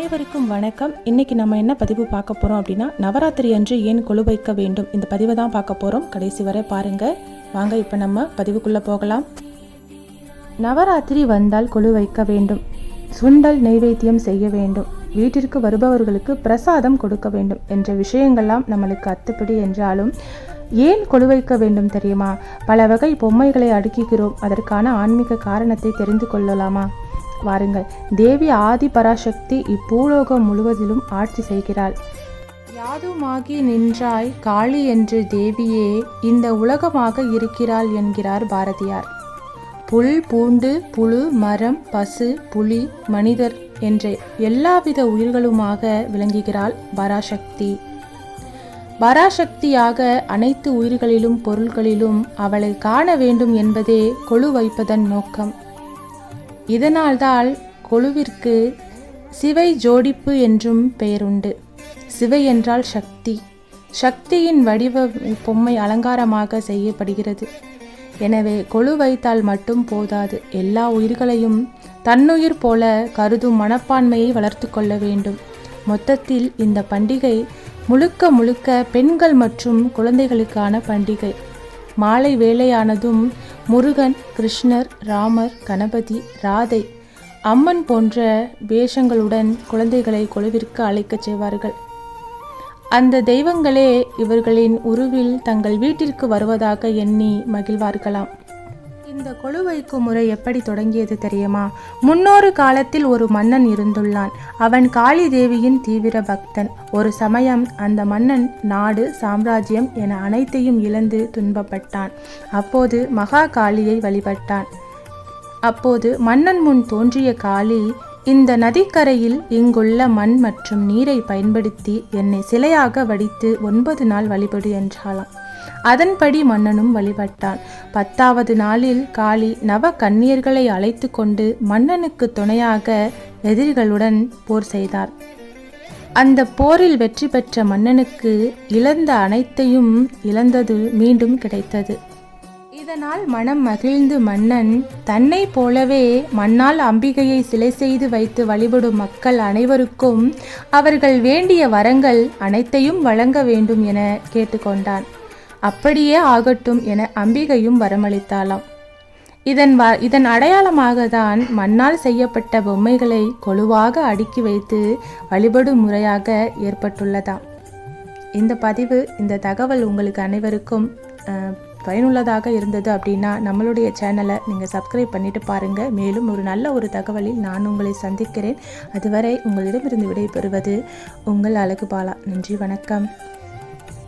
அனைவருக்கும் வணக்கம். இன்னைக்கு நம்ம என்ன பதிவு பார்க்க போறோம் அப்படின்னா நவராத்திரி அன்று ஏன் கொலு வைக்க வேண்டும்? இந்த பதிவை தான் பார்க்க போறோம். கடைசி வரை பாருங்க. வாங்க இப்போ நம்ம பதிவுக்குள்ள போகலாம். நவராத்திரி வந்தால் கொலு வைக்க வேண்டும். சுண்டல் நைவேத்தியம் செய்ய வேண்டும். வீட்டிற்கு வருபவர்களுக்கு பிரசாதம் கொடுக்க வேண்டும் என்ற விஷயங்கள்லாம் நம்மளுக்கு அத்துப்படி என்றாலும் ஏன் கொழு வைக்க வேண்டும் தெரியுமா? பல வகை பொம்மைகளை அடுக்குகிறோம். அதற்கான ஆன்மீக காரணத்தை தெரிந்து கொள்ளலாமா? வாருங்கள். தேவி ஆதி பராசக்தி இப்பூலோகம் முழுவதிலும் ஆட்சி செய்கிறாள். யாதுமாகி நின்றாய் காளி என்று தேவியே இந்த உலகமாக இருக்கிறாள் என்கிறார் பாரதியார். புல் பூண்டு புழு மரம் பசு புலி மனிதர் என்ற எல்லாவித உயிர்களுமாக விளங்குகிறாள் பராசக்தி. பராசக்தியாக அனைத்து உயிர்களிலும் பொருள்களிலும் அவளை காண வேண்டும் என்பதே கொழு வைப்பதன் நோக்கம். இதனால்தான் கொலுவிற்கு சிவை ஜோடிப்பு என்றும் பெயருண்டு. சிவை என்றால் சக்தி. சக்தியின் வடிவ பொம்மை அலங்காரமாக செய்யப்படுகிறது. எனவே கொழு வைத்தால் மட்டும் போதாது. எல்லா உயிர்களையும் தன்னுயிர் போல கருதும் மனப்பான்மையை வளர்த்து கொள்ள வேண்டும். மொத்தத்தில் இந்த பண்டிகை முழுக்க முழுக்க பெண்கள் மற்றும் குழந்தைகளுக்கான பண்டிகை. மாலை வேலையானதும் முருகன் கிருஷ்ணர் ராமர் கணபதி ராதை அம்மன் போன்ற வேஷங்களுடன் குழந்தைகளை குழுவிற்கு அழைக்கச் செய்வார்கள். அந்த தெய்வங்களே இவர்களின் உருவில் தங்கள் வீட்டிற்கு வருவதாக எண்ணி மகிழ்வார்களாம். இந்த கொழு வைக்கும் முறை எப்படி தொடங்கியது தெரியுமா? முன்னொரு காலத்தில் ஒரு மன்னன் இருந்துள்ளான். அவன் காளி தேவியின் தீவிர பக்தன். ஒரு சமயம் அந்த மன்னன் நாடு சாம்ராஜ்யம் என அனைத்தையும் இழந்து துன்பப்பட்டான். அப்போது மகா காளியை வழிபட்டான். அப்போது மன்னன் முன் தோன்றிய காளி இந்த நதிக்கரையில் இங்குள்ள மண் மற்றும் நீரை பயன்படுத்தி என்னை சிலையாக வடித்து ஒன்பது நாள் வழிபடு என்றாளாம். அதன்படி மன்னனும் வழிபட்டான். பத்தாவது நாளில் காளி நவ கன்னியர்களை அழைத்து கொண்டு மன்னனுக்கு துணையாக எதிரிகளுடன் போர் செய்தார். அந்த போரில் வெற்றி பெற்ற மன்னனுக்கு இழந்த அனைத்தையும் இழந்தது மீண்டும் கிடைத்தது. இதனால் மனம் மகிழ்ந்து மன்னன் தன்னை போலவே மன்னால் அம்பிகையை சிலை செய்து வைத்து வழிபடும் மக்கள் அனைவருக்கும் அவர்கள் வேண்டிய வரங்கள் அனைத்தையும் வழங்க வேண்டும் என கேட்டுக்கொண்டான். அப்படியே ஆகட்டும் என அம்பிகையும் வரமளித்தாளாம். இதன் வ இதன் அடையாளமாக தான் மண்ணால் செய்யப்பட்ட பொம்மைகளை கொலுவாக அடுக்கி வைத்து வழிபடும் முறையாக ஏற்பட்டுள்ளதாம் இந்த பதிவு இந்த தகவல் உங்களுக்கு அனைவருக்கும் பயனுள்ளதாக இருந்தது அப்படின்னா நம்மளுடைய சேனலை நீங்கள் சப்ஸ்கிரைப் பண்ணிட்டு பாருங்கள் மேலும் ஒரு நல்ல ஒரு தகவலில் நான் உங்களை சந்திக்கிறேன். அதுவரை உங்களிடமிருந்து விடைபெறுவது உங்கள் அழகு பாலா நன்றி வணக்கம்.